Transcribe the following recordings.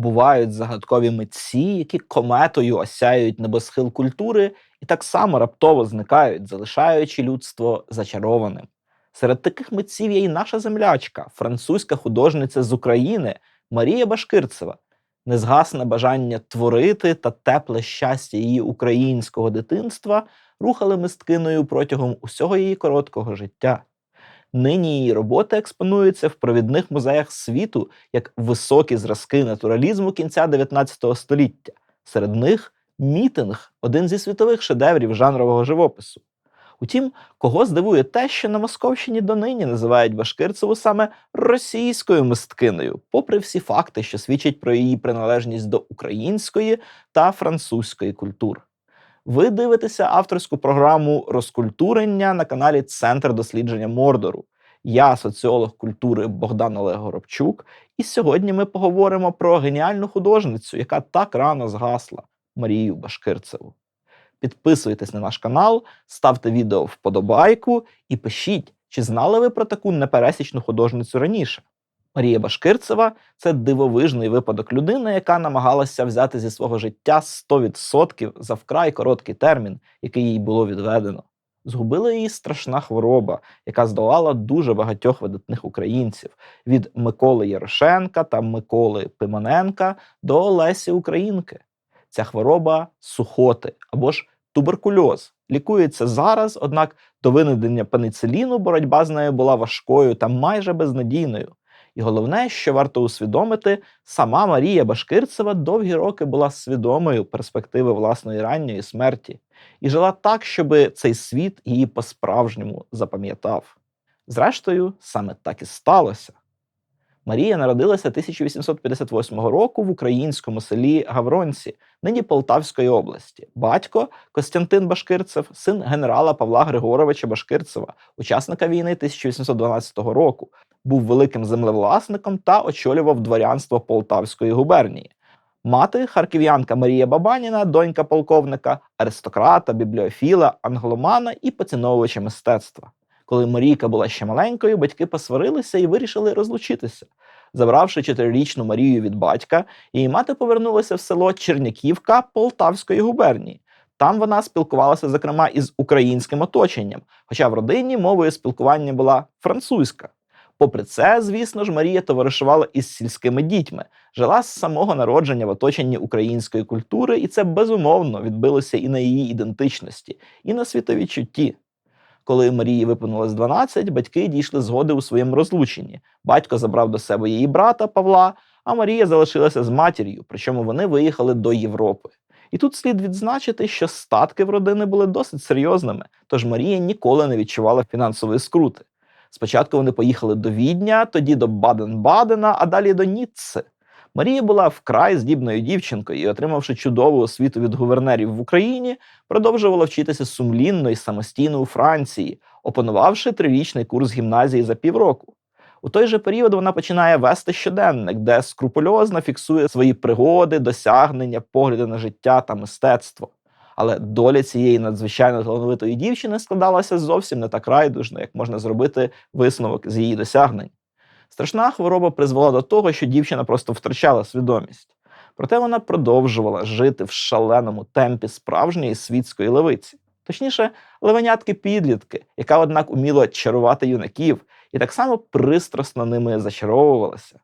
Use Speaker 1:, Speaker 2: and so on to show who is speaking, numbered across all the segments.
Speaker 1: Бувають загадкові митці, які кометою осяють небосхил культури і так само раптово зникають, залишаючи людство зачарованим. Серед таких митців є і наша землячка, французька художниця з України Марія Башкирцева, незгасне бажання творити та тепле щастя її українського дитинства рухали мисткиною протягом усього її короткого життя. Нині її роботи експонуються в провідних музеях світу як високі зразки натуралізму кінця 19 століття. Серед них мітинг один зі світових шедеврів жанрового живопису. Утім, кого здивує те, що на Московщині донині називають Башкирцеву саме російською мисткинею, попри всі факти, що свідчать про її приналежність до української та французької культур. Ви дивитеся авторську програму розкультурення на каналі Центр дослідження Мордору. Я соціолог культури Богдан Олег Горобчук, і сьогодні ми поговоримо про геніальну художницю, яка так рано згасла Марію Башкирцеву. Підписуйтесь на наш канал, ставте відео вподобайку і пишіть, чи знали ви про таку непересічну художницю раніше. Марія Башкирцева це дивовижний випадок людини, яка намагалася взяти зі свого життя 100% за вкрай короткий термін, який їй було відведено. Згубила її страшна хвороба, яка здолала дуже багатьох видатних українців від Миколи Ярошенка та Миколи Пимоненка до Олесі Українки. Ця хвороба сухоти або ж туберкульоз. Лікується зараз, однак до винайдення пенициліну боротьба з нею була важкою та майже безнадійною. І головне, що варто усвідомити, сама Марія Башкирцева довгі роки була свідомою перспективи власної ранньої смерті і жила так, щоб цей світ її по-справжньому запам'ятав. Зрештою, саме так і сталося. Марія народилася 1858 року в українському селі Гавронці, нині Полтавської області. Батько Костянтин Башкирцев, син генерала Павла Григоровича Башкирцева, учасника війни 1812 року, був великим землевласником та очолював дворянство Полтавської губернії. Мати харків'янка Марія Бабаніна, донька полковника, аристократа, бібліофіла, англомана і поціновувача мистецтва. Коли Марійка була ще маленькою, батьки посварилися і вирішили розлучитися. Забравши чотирирічну Марію від батька, її мати повернулася в село Черняківка Полтавської губернії. Там вона спілкувалася, зокрема, із українським оточенням, хоча в родині мовою спілкування була французька. Попри це, звісно ж, Марія товаришувала із сільськими дітьми, жила з самого народження в оточенні української культури, і це безумовно відбилося і на її ідентичності, і на світовідчутті. Коли Марії виповнилось 12, батьки дійшли згоди у своєму розлученні. Батько забрав до себе її брата Павла, а Марія залишилася з матір'ю, причому вони виїхали до Європи. І тут слід відзначити, що статки в родини були досить серйозними, тож Марія ніколи не відчувала фінансової скрути. Спочатку вони поїхали до Відня, тоді до Баден-Бадена, а далі до Ніцци. Марія була вкрай здібною дівчинкою і, отримавши чудову освіту від гувернерів в Україні, продовжувала вчитися сумлінно і самостійно у Франції, опанувавши трирічний курс гімназії за півроку. У той же період вона починає вести щоденник, де скрупульозно фіксує свої пригоди, досягнення, погляди на життя та мистецтво. Але доля цієї надзвичайно талановитої дівчини складалася зовсім не так райдужно, як можна зробити висновок з її досягнень. Страшна хвороба призвела до того, що дівчина просто втрачала свідомість. Проте вона продовжувала жити в шаленому темпі справжньої світської левиці, точніше, левенятки підлітки, яка, однак, уміла чарувати юнаків і так само пристрасно ними зачаровувалася.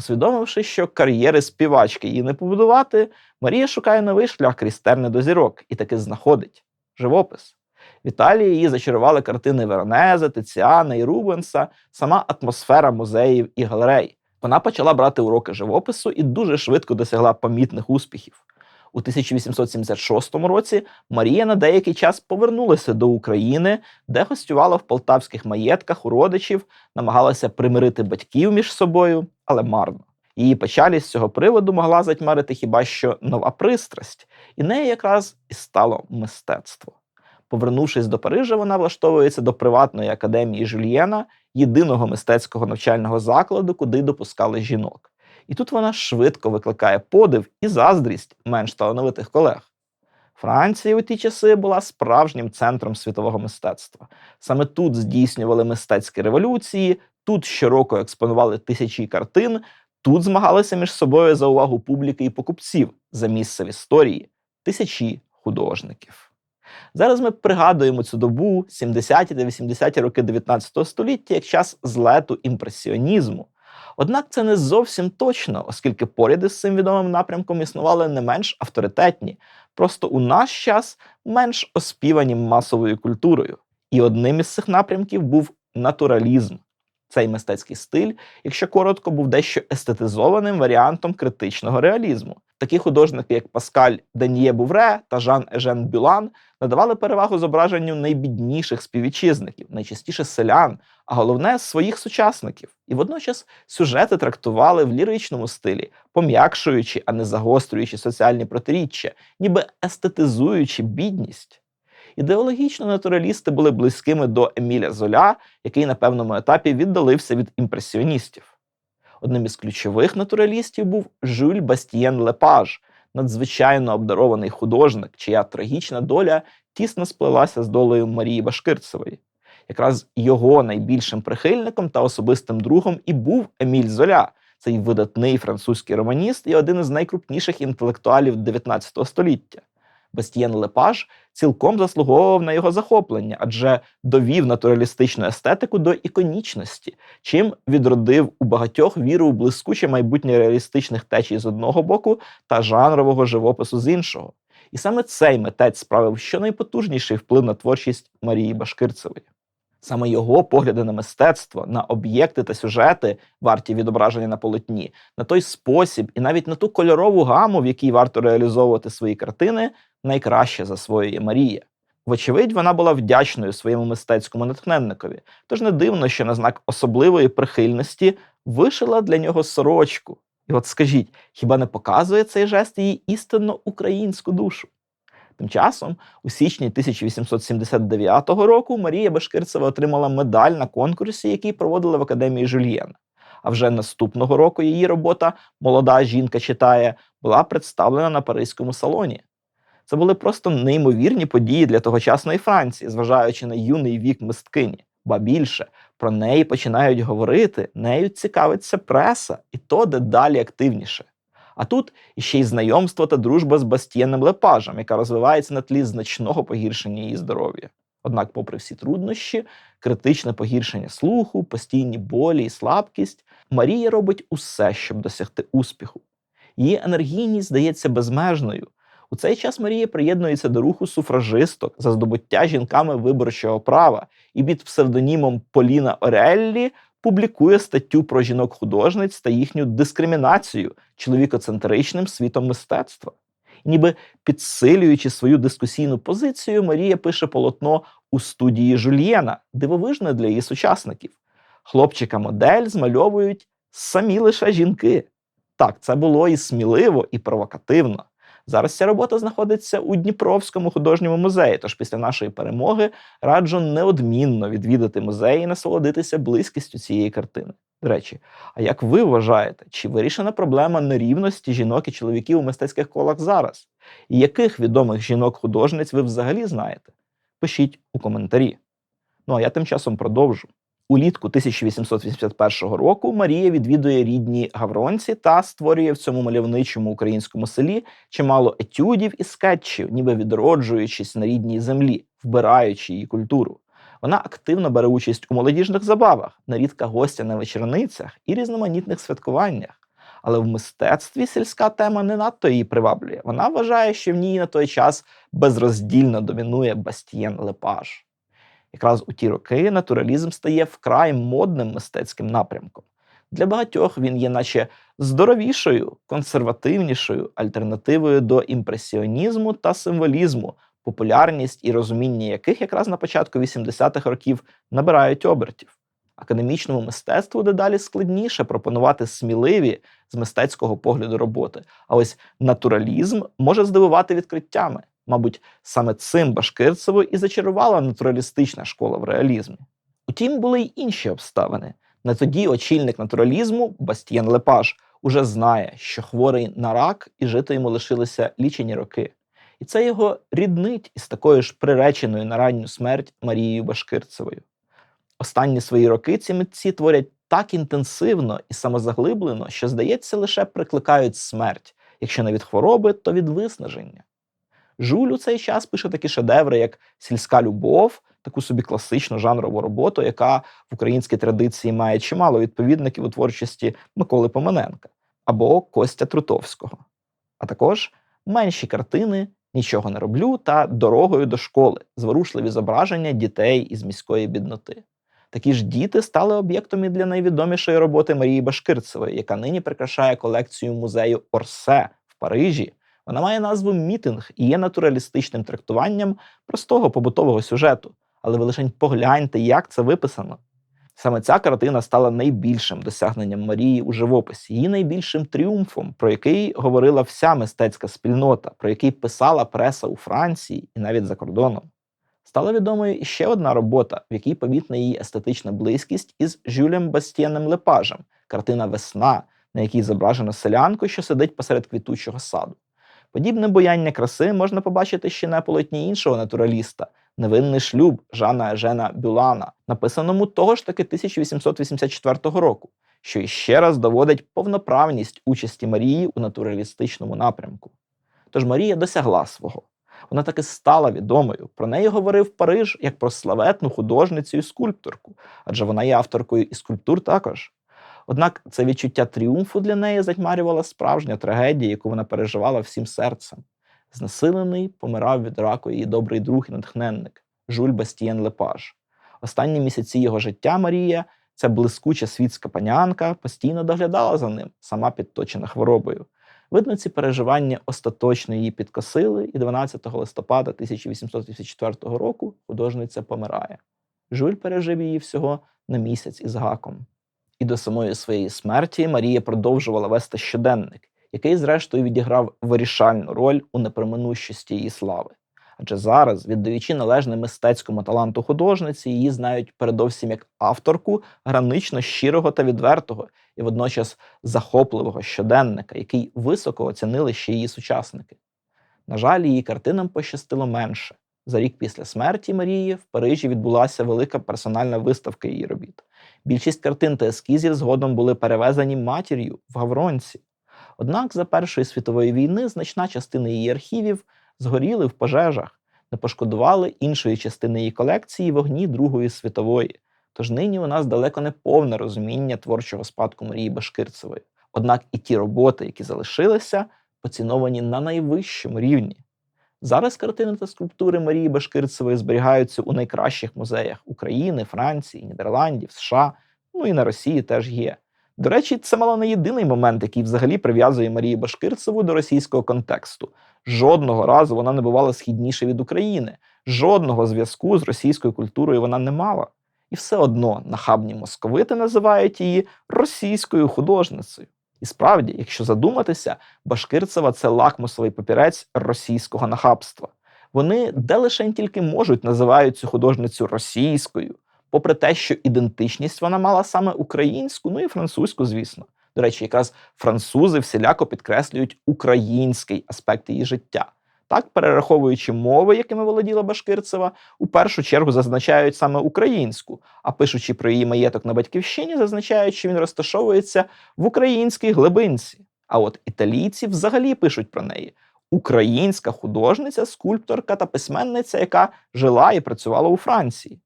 Speaker 1: Усвідомивши, що кар'єри співачки її не побудувати, Марія шукає новий шлях крізь терни до зірок і таки знаходить живопис. В Італії її зачарували картини Веронезе, Тиціана і Рубенса, сама атмосфера музеїв і галерей. Вона почала брати уроки живопису і дуже швидко досягла помітних успіхів. У 1876 році Марія на деякий час повернулася до України, де гостювала в полтавських маєтках у родичів, намагалася примирити батьків між собою, але марно. Її печалі з цього приводу могла затьмарити хіба що нова пристрасть, і нею якраз і стало мистецтво. Повернувшись до Парижа, вона влаштовується до приватної академії Жюльєна, єдиного мистецького навчального закладу, куди допускали жінок. І тут вона швидко викликає подив і заздрість менш талановитих колег. Франція у ті часи була справжнім центром світового мистецтва. Саме тут здійснювали мистецькі революції, тут щороку експонували тисячі картин, Тут змагалися між собою за увагу публіки і покупців за місце в історії тисячі художників. Зараз ми пригадуємо цю добу 70-ті та 80-ті роки 19 століття як час злету імпресіонізму. Однак це не зовсім точно, оскільки поряд із цим відомим напрямком існували не менш авторитетні, просто у наш час менш оспівані масовою культурою. І одним із цих напрямків був натуралізм. Цей мистецький стиль, якщо коротко, був дещо естетизованим варіантом критичного реалізму. Такі художники, як Паскаль Ден'є Бувре та Жан Ежен Бюлан, надавали перевагу зображенню найбідніших співвітчизників, найчастіше селян, а головне своїх сучасників. І водночас сюжети трактували в ліричному стилі, пом'якшуючи, а не загострюючи соціальні протиріччя, ніби естетизуючи бідність. Ідеологічно натуралісти були близькими до Еміля Золя, який на певному етапі віддалився від імпресіоністів. Одним із ключових натуралістів був Жюль Бастієн Лепаж, надзвичайно обдарований художник, чия трагічна доля тісно сплелася з долею Марії Башкирцевої. Якраз його найбільшим прихильником та особистим другом і був Еміль Золя, цей видатний французький романіст і один із найкрупніших інтелектуалів 19 століття. Бастієн Лепаж цілком заслуговував на його захоплення, адже довів натуралістичну естетику до іконічності, чим відродив у багатьох віру у блискуче майбутнє реалістичних течій з одного боку та жанрового живопису з іншого. І саме цей митець справив щонайпотужніший вплив на творчість Марії Башкирцевої. Саме його погляди на мистецтво, на об'єкти та сюжети, варті відображення на полотні, на той спосіб і навіть на ту кольорову гаму, в якій варто реалізовувати свої картини, найкраще засвоює Марія. Вочевидь, вона була вдячною своєму мистецькому натхненникові, тож не дивно, що на знак особливої прихильності вишила для нього сорочку. І от скажіть, хіба не показує цей жест її істинно українську душу? Тим часом, у січні 1879 року Марія Башкирцева отримала медаль на конкурсі, який проводили в академії Жюльєна. А вже наступного року її робота Молода жінка читає була представлена на Паризькому салоні. Це були просто неймовірні події для тогочасної Франції, зважаючи на юний вік мисткині. Ба більше про неї починають говорити, нею цікавиться преса, і то дедалі активніше. А тут іще й знайомство та дружба з Бастієном Лепажем, яка розвивається на тлі значного погіршення її здоров'я. Однак, попри всі труднощі, критичне погіршення слуху, постійні болі і слабкість, Марія робить усе, щоб досягти успіху. Її енергійність здається безмежною. У цей час Марія приєднується до руху суфражисток за здобуття жінками виборчого права і під псевдонімом Поліна Ореллі публікує статтю про жінок-художниць та їхню дискримінацію чоловікоцентричним світом мистецтва. Ніби підсилюючи свою дискусійну позицію, Марія пише полотно у студії Жульєна, дивовижне для її сучасників. Хлопчика-модель змальовують самі лише жінки. Так, це було і сміливо, і провокативно. Зараз ця робота знаходиться у Дніпровському художньому музеї. Тож після нашої перемоги раджу неодмінно відвідати музей і насолодитися близькістю цієї картини. До речі, а як ви вважаєте, чи вирішена проблема нерівності жінок і чоловіків у мистецьких колах зараз? І яких відомих жінок-художниць ви взагалі знаєте? Пишіть у коментарі. Ну а я тим часом продовжу. Улітку 1881 року Марія відвідує рідні Гавронці та створює в цьому мальовничому українському селі чимало етюдів і скетчів, ніби відроджуючись на рідній землі, вбираючи її культуру. Вона активно бере участь у молодіжних забавах, нерідка гостя на вечорницях і різноманітних святкуваннях. Але в мистецтві сільська тема не надто її приваблює. Вона вважає, що в ній на той час безроздільно домінує Бастієн Лепаж. Якраз у ті роки натуралізм стає вкрай модним мистецьким напрямком. Для багатьох він є, наче здоровішою, консервативнішою альтернативою до імпресіонізму та символізму, популярність і розуміння яких якраз на початку 80-х років набирають обертів. Академічному мистецтву дедалі складніше пропонувати сміливі з мистецького погляду роботи. А ось натуралізм може здивувати відкриттями. Мабуть, саме цим Башкирцеву і зачарувала натуралістична школа в реалізмі. Утім, були й інші обставини. Не тоді очільник натуралізму Бастієн Лепаж уже знає, що хворий на рак і жити йому лишилися лічені роки. І це його ріднить із такою ж приреченою на ранню смерть Марією Башкирцевою. Останні свої роки ці митці творять так інтенсивно і самозаглиблено, що, здається, лише прикликають смерть, якщо не від хвороби, то від виснаження. Жуль у цей час пише такі шедеври, як Сільська любов, таку собі класичну жанрову роботу, яка в українській традиції має чимало відповідників у творчості Миколи Поманенка або Костя Трутовського, а також менші картини Нічого не роблю та дорогою до школи, зворушливі зображення дітей із міської бідноти. Такі ж діти стали об'єктом і для найвідомішої роботи Марії Башкирцевої, яка нині прикрашає колекцію музею Орсе в Парижі. Вона має назву Мітинг і є натуралістичним трактуванням простого побутового сюжету. Але ви лишень погляньте, як це виписано. Саме ця картина стала найбільшим досягненням Марії у живописі, її найбільшим тріумфом, про який говорила вся мистецька спільнота, про який писала преса у Франції і навіть за кордоном. Стала відомою і ще одна робота, в якій помітна її естетична близькість із Жюлем Бастієнем Лепажем, картина Весна, на якій зображено селянку, що сидить посеред квітучого саду. Подібне бояння краси можна побачити ще на полотні іншого натураліста Невинний шлюб Жана Ежена Бюлана, написаному того ж таки 1884 року, що іще раз доводить повноправність участі Марії у натуралістичному напрямку. Тож Марія досягла свого. Вона таки стала відомою. Про неї говорив Париж як про славетну художницю і скульпторку, адже вона є авторкою і скульптур також. Однак це відчуття тріумфу для неї затьмарювала справжня трагедія, яку вона переживала всім серцем. Знесилений помирав від раку її добрий друг і натхненник Жуль Бастієн Лепаж. Останні місяці його життя Марія, ця блискуча світська панянка, постійно доглядала за ним, сама підточена хворобою. Видно, ці переживання остаточно її підкосили, і 12 листопада 1884 року художниця помирає. Жуль пережив її всього на місяць із гаком. І до самої своєї смерті Марія продовжувала вести щоденник, який, зрештою, відіграв вирішальну роль у неприминущості її слави. Адже зараз, віддаючи належне мистецькому таланту художниці, її знають передовсім як авторку гранично щирого та відвертого і водночас захопливого щоденника, який високо оцінили ще її сучасники. На жаль, її картинам пощастило менше. За рік після смерті Марії в Парижі відбулася велика персональна виставка її робіт. Більшість картин та ескізів згодом були перевезені матір'ю в Гавронці. Однак за Першої світової війни значна частина її архівів згоріли в пожежах, не пошкодували іншої частини її колекції вогні Другої світової. Тож нині у нас далеко не повне розуміння творчого спадку Марії Башкирцевої. Однак і ті роботи, які залишилися, поціновані на найвищому рівні. Зараз картини та скульптури Марії Башкирцевої зберігаються у найкращих музеях України, Франції, Нідерландів, США, ну і на Росії теж є. До речі, це мало не єдиний момент, який взагалі прив'язує Марію Башкирцеву до російського контексту. Жодного разу вона не бувала східніше від України, жодного зв'язку з російською культурою вона не мала. І все одно нахабні московити називають її російською художницею. І справді, якщо задуматися, Башкирцева це лакмусовий папірець російського нахабства. Вони де лише тільки можуть називають цю художницю російською, попри те, що ідентичність вона мала саме українську, ну і французьку, звісно. До речі, якраз французи всіляко підкреслюють український аспект її життя. Так, перераховуючи мови, якими володіла Башкирцева, у першу чергу зазначають саме українську, а пишучи про її маєток на батьківщині, зазначають, що він розташовується в українській глибинці. А от італійці взагалі пишуть про неї: українська художниця, скульпторка та письменниця, яка жила і працювала у Франції.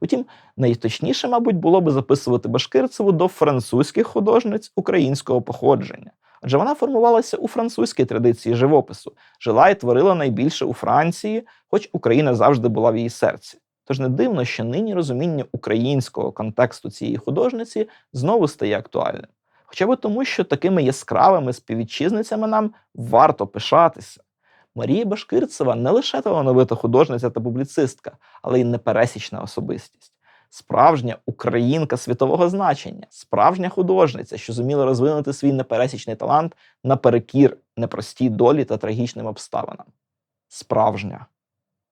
Speaker 1: Утім, найточніше, мабуть, було би записувати Башкирцеву до французьких художниць українського походження. Адже вона формувалася у французькій традиції живопису, жила і творила найбільше у Франції, хоч Україна завжди була в її серці. Тож не дивно, що нині розуміння українського контексту цієї художниці знову стає актуальним. Хоча б тому, що такими яскравими співвітчизницями нам варто пишатися. Марія Башкирцева не лише талановита художниця та публіцистка, але й непересічна особистість. Справжня українка світового значення, справжня художниця, що зуміла розвинути свій непересічний талант наперекір непростій долі та трагічним обставинам. Справжня.